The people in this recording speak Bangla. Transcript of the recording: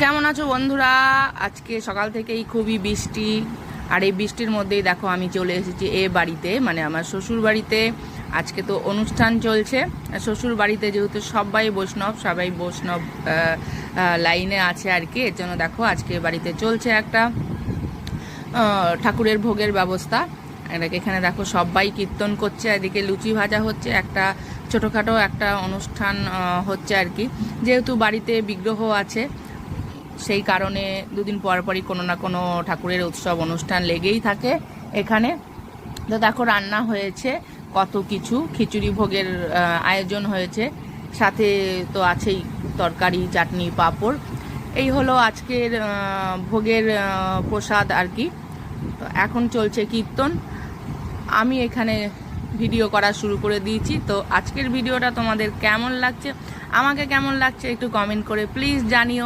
কেমন আছো বন্ধুরা? আজকে সকাল থেকেই খুবই বৃষ্টি। আর এই বৃষ্টির মধ্যেই দেখো আমি চলে এসেছি এ বাড়িতে মানে আমার শ্বশুর বাড়িতে। আজকে তো অনুষ্ঠান চলছে। শ্বশুর বাড়িতে যেহেতু সবাই বৈষ্ণব সবাই বৈষ্ণব লাইনে আছে আর কি, এর জন্য দেখো আজকে বাড়িতে চলছে একটা ঠাকুরের ভোগের ব্যবস্থা। এখানে দেখো সবাই কীর্তন করছে, এদিকে লুচি ভাজা হচ্ছে, একটা ছোটোখাটো একটা অনুষ্ঠান হচ্ছে আর কি। যেহেতু বাড়িতে বিগ্রহ আছে সেই কারণে দুদিন পর পরই কোনো না কোনো ঠাকুরের উৎসব, অনুষ্ঠান লেগেই থাকে এখানে। তো দেখো, রান্না হয়েছে, কত কিছু। খিচুড়ি ভোগের আয়োজন হয়েছে। সাথে তো আছেই তরকারি, চাটনি, পাঁপড়। এই হলো আজকের ভোগের প্রসাদ আর কি। তো এখন চলছে কীর্তন। আমি এখানে ভিডিও করা শুরু করে দিয়েছি। তো আজকের ভিডিওটা তোমাদের কেমন লাগছে? আমাকে কেমন লাগছে একটু কমেন্ট করে প্লিজ জানিও।